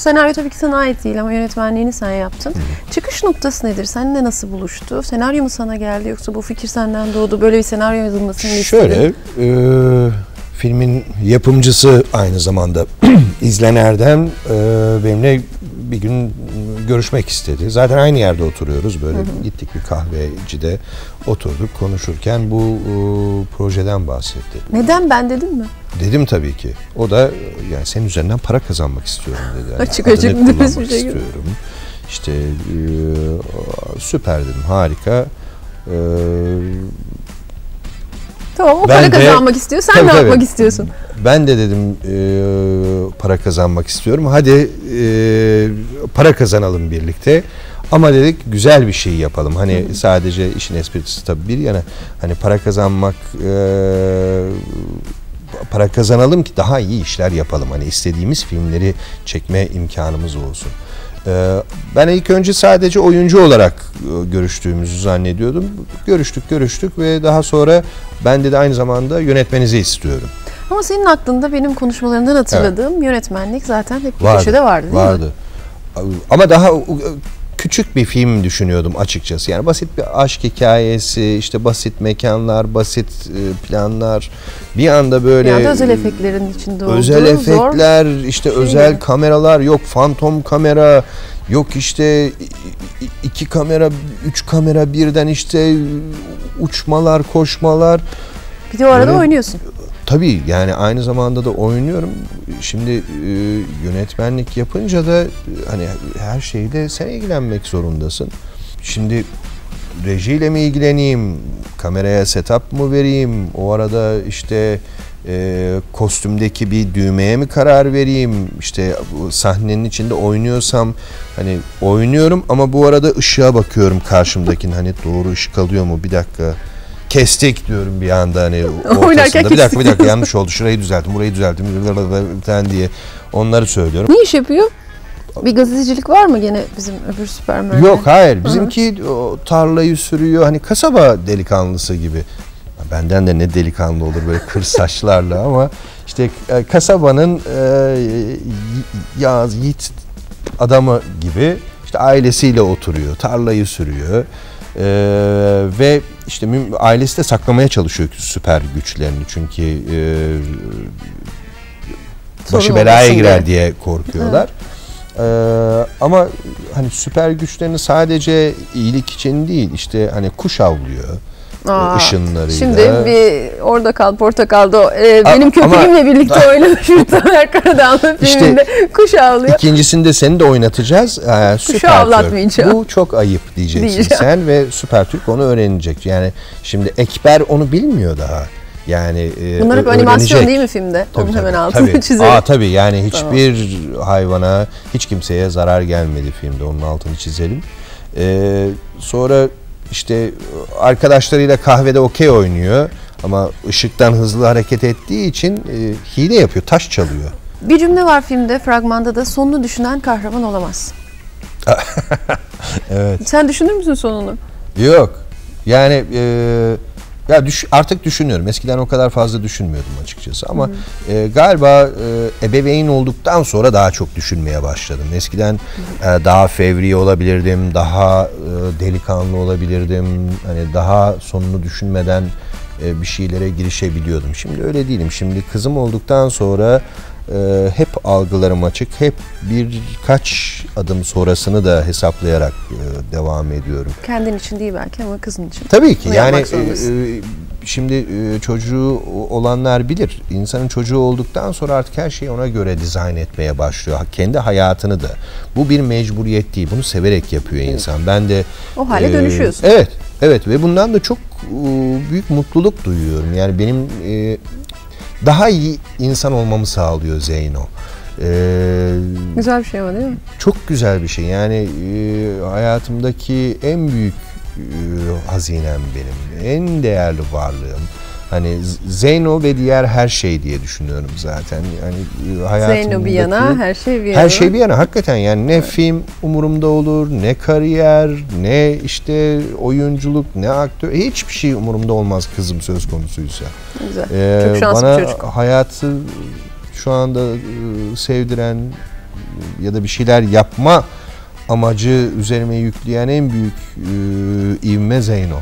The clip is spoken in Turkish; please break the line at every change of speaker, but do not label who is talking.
senaryo tabii ki sana ait değil ama yönetmenliğini sen yaptın. Çıkış noktası nedir? Seninle nasıl buluştu? Senaryo mu sana geldi yoksa bu fikir senden doğdu? Böyle bir senaryo yazılmasını mı istedin?
Şöyle, e, filmin yapımcısı aynı zamanda İzlen Erdem e, benimle bir gün görüşmek istedi. Zaten aynı yerde oturuyoruz. Böyle gittik bir kahvecide oturduk konuşurken bu e, projeden bahsetti.
Neden ben dedin mi?
Dedim tabii ki. O da yani senin üzerinden para kazanmak istiyorum dedi. Yani
Açık açık
kullanmak
şey gibi.
istiyorum. İşte e, süper dedim harika. E,
Tamam o
Ben
para
de-
kazanmak istiyor. Sen
Tabii,
ne
tabii.
yapmak istiyorsun?
Ben de dedim e, para kazanmak istiyorum. Hadi e, para kazanalım birlikte. Ama dedik güzel bir şey yapalım. Hani sadece işin esprisi tabii bir yana hani para kazanmak e, para kazanalım ki daha iyi işler yapalım. Hani istediğimiz filmleri çekme imkanımız olsun. E, ben ilk önce sadece oyuncu olarak e, görüştüğümüzü zannediyordum. Görüştük görüştük ve daha sonra ben de aynı zamanda yönetmenizi istiyorum.
Ama senin aklında benim konuşmalarından hatırladığım yönetmenlik zaten hep bir
Vardı.
köşede vardı değil mi?
vardı. Ama daha küçük bir film düşünüyordum açıkçası. Yani basit bir aşk hikayesi, işte basit mekanlar, basit e, planlar. Bir anda böyle
Yani özel efektlerin içinde olduğu
özel
zor.
efektler, işte
şey
özel kameralar, yok fantom kamera, yok işte iki kamera, üç kamera birden işte uçmalar, koşmalar.
Bir de o arada
Böyle-
oynuyorsun.
Tabii yani aynı zamanda da oynuyorum. Şimdi e, yönetmenlik yapınca da e, hani her şeyde sen ilgilenmek zorundasın. Şimdi rejiyle mi ilgileneyim, kameraya setup mı vereyim, o arada işte e, kostümdeki bir düğmeye mi karar vereyim, işte sahnenin içinde oynuyorsam hani oynuyorum ama bu arada ışığa bakıyorum karşımdakinin. Hani doğru ışık alıyor mu? Bir dakika kestik diyorum bir anda hani ortasında. Bir dakika bir dakika yanlış oldu şurayı düzelttim burayı düzelttim falan diye onları söylüyorum.
Ne iş yapıyor? Bir gazetecilik var mı gene bizim öbür Süpermen'de?
Yok hayır bizimki o tarlayı sürüyor hani kasaba delikanlısı gibi. Benden de ne delikanlı olur böyle kır saçlarla ama işte e, kasabanın e, yaz yiğit adamı gibi işte ailesiyle oturuyor, tarlayı sürüyor. E, ve işte ailesi de saklamaya çalışıyor süper güçlerini çünkü e, başı belaya girer
diye.
diye korkuyorlar. Ee, ama hani süper güçlerini sadece iyilik için değil işte hani kuş avlıyor
Aa,
ışınlarıyla.
Şimdi bir orada kal portakalda e, benim
A- ama-
köpeğimle birlikte oynamış bir Tamer Karadağlı
İşte-
filminde kuş avlıyor.
İkincisinde seni de oynatacağız. Ee, süper Türk.
avlatmayacağım.
Bu çok ayıp diyeceksin
Diyeceğim.
sen ve Süper Türk onu öğrenecek. Yani şimdi Ekber onu bilmiyor daha. Yani e,
Bunlar hep animasyon değil mi filmde?
Tabii,
Onun
tabii,
hemen altını
tabii.
çizelim.
Aa tabii yani hiçbir hayvana, hiç kimseye zarar gelmedi filmde. Onun altını çizelim. Ee, sonra işte arkadaşlarıyla kahvede okey oynuyor. Ama ışıktan hızlı hareket ettiği için e, hile yapıyor, taş çalıyor.
Bir cümle var filmde, fragmanda da sonunu düşünen kahraman olamaz.
Evet.
Sen düşünür müsün sonunu?
Yok. Yani e, ya düş, artık düşünüyorum. Eskiden o kadar fazla düşünmüyordum açıkçası ama e, galiba e, ebeveyn olduktan sonra daha çok düşünmeye başladım. Eskiden e, daha fevri olabilirdim, daha e, delikanlı olabilirdim. Hani daha sonunu düşünmeden e, bir şeylere girişebiliyordum. Şimdi öyle değilim. Şimdi kızım olduktan sonra e, hep algılarım açık. Hep birkaç adım sonrasını da hesaplayarak e, devam ediyorum.
Kendin için değil belki ama kızın için.
Tabii ki
Bunu
yani e, e, şimdi e, çocuğu olanlar bilir. İnsanın çocuğu olduktan sonra artık her şeyi ona göre dizayn etmeye başlıyor. Kendi hayatını da. Bu bir mecburiyet değil. Bunu severek yapıyor insan. Ben de
O hale
e,
dönüşüyorsun.
Evet. Evet ve bundan da çok büyük mutluluk duyuyorum. Yani benim e, daha iyi insan olmamı sağlıyor Zeyno. E,
Güzel bir şey ama değil mi?
çok güzel bir şey. Yani e, hayatımdaki en büyük e, hazinem benim. En değerli varlığım. Hani Zeyno ve diğer her şey diye düşünüyorum zaten. Yani e, hayatımdaki
Zeyno bir yana, her şey bir yana.
her şey bir yana hakikaten yani ne film umurumda olur, ne kariyer, ne işte oyunculuk, ne aktör hiçbir şey umurumda olmaz kızım söz konusuysa.
Güzel.
Ee,
Çok şanslı
bana
bir çocuk.
hayatı şu anda e, sevdiren, ya da bir şeyler yapma amacı üzerime yükleyen en büyük e, ivme Zeyno.